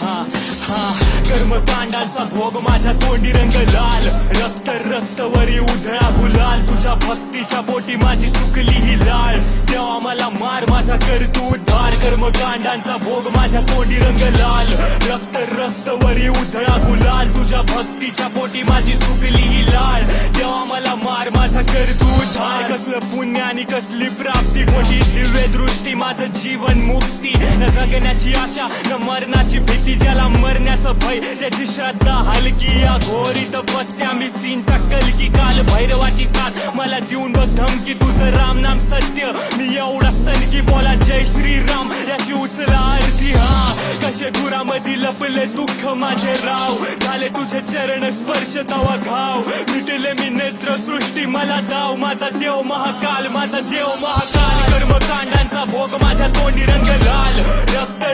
हा हा. कर्मकांडांचा भोग माझ्या तोंडी रंग लाल. रक्त रक्तवरी उधळा गुलाल. तुझ्या भक्तीच्या बोटी माझी सुकली ही लाळ तेव्हा मला मार माझा कर तू उद्धार. कर्मकांडांचा भोग माझ्या तोंडी रंग लाल. रक्त रक्तवरी उधळा गुलाल. तुझ्या भक्तीच्या बोटी माझी सुकली ही लाळ तेव्हा मला मार माझा कर तू उद्धार. कसलं पुण्य आणि कसली प्राप्ती खोटी दिव्य दृष्टी. माझं जीवन मुक्ती जगण्याची आशा न मरणाची भीती ज्याला मरण्याचं भय. त्याची श्रद्धा हलकी या घोरीत तपस्या आम्ही. सीनचा कलकी काल भैरवाची साथ. मला देऊन बघ धमकी तुझं राम नाम सत्य. मी एवढा सनकी बोला जय श्री राम याची उचला अर्थी हा. कसे दुरामध्ये लपले दुःख माझे राव. झाले तुझे चरण स्पर्श तवा घाव. मिटले मी नेत्र सृष्टी मला दाव. माझा देव महाकाल माझा देव महाकाल. भोग माझ्या तोंडी रंग लाल. रक्त